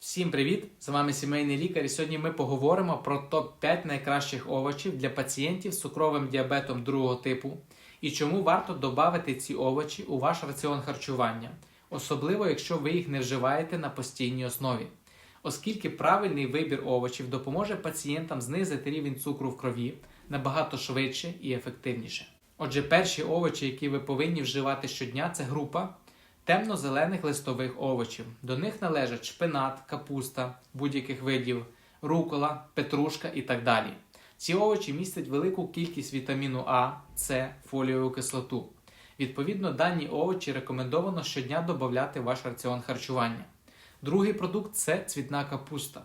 Всім привіт! З вами сімейний лікар. І сьогодні ми поговоримо про топ-5 найкращих овочів для пацієнтів з цукровим діабетом другого типу і чому варто додати ці овочі у ваш раціон харчування, особливо якщо ви їх не вживаєте на постійній основі. Оскільки правильний вибір овочів допоможе пацієнтам знизити рівень цукру в крові набагато швидше і ефективніше. Отже, перші овочі, які ви повинні вживати щодня, це група темно-зелених листових овочів. До них належать шпинат, капуста будь-яких видів, рукола, петрушка і так далі. Ці овочі містять велику кількість вітаміну А, С, фолієву кислоту. Відповідно, дані овочі рекомендовано щодня додати ваш раціон харчування. Другий продукт це цвітна капуста.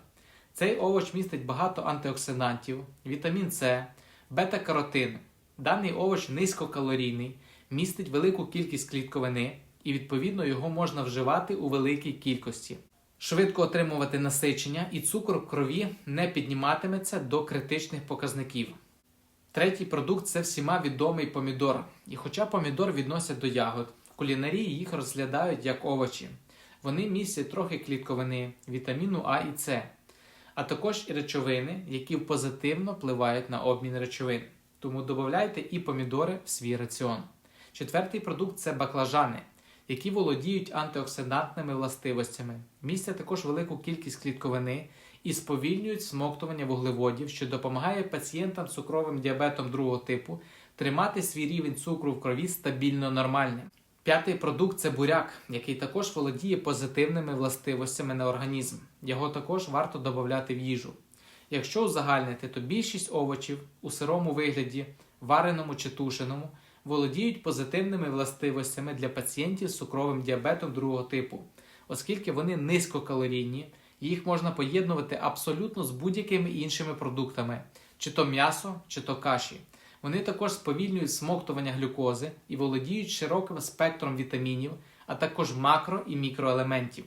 Цей овоч містить багато антиоксидантів, вітамін С, бета-каротин. Даний овоч низькокалорійний, містить велику кількість клітковини і відповідно його можна вживати у великій кількості. Швидко отримувати насичення і цукор в крові не підніматиметься до критичних показників. Третій продукт це всіма відомий помідор. І хоча помідор відносять до ягод, в кулінарії їх розглядають як овочі. Вони містять трохи клітковини, вітаміну А і С, а також і речовини, які позитивно впливають на обмін речовин. Тому додавайте і помідори в свій раціон. Четвертий продукт це баклажани, які володіють антиоксидантними властивостями, містять також велику кількість клітковини і сповільнюють смоктування вуглеводів, що допомагає пацієнтам з цукровим діабетом другого типу тримати свій рівень цукру в крові стабільно нормальним. П'ятий продукт це буряк, який також володіє позитивними властивостями на організм. Його також варто додати в їжу. Якщо узагальнити, то більшість овочів у сирому вигляді, вареному чи тушеному, володіють позитивними властивостями для пацієнтів з цукровим діабетом другого типу, оскільки вони низькокалорійні, їх можна поєднувати абсолютно з будь-якими іншими продуктами, чи то м'ясо, чи то каші. Вони також сповільнюють смоктування глюкози і володіють широким спектром вітамінів, а також макро і мікроелементів.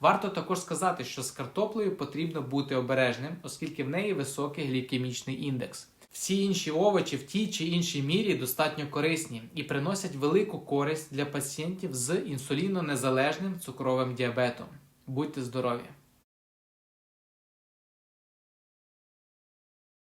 Варто також сказати, що з картоплею потрібно бути обережним, оскільки в неї високий глікемічний індекс. Всі інші овочі в тій чи іншій мірі достатньо корисні і приносять велику користь для пацієнтів з інсулінонезалежним цукровим діабетом. Будьте здорові!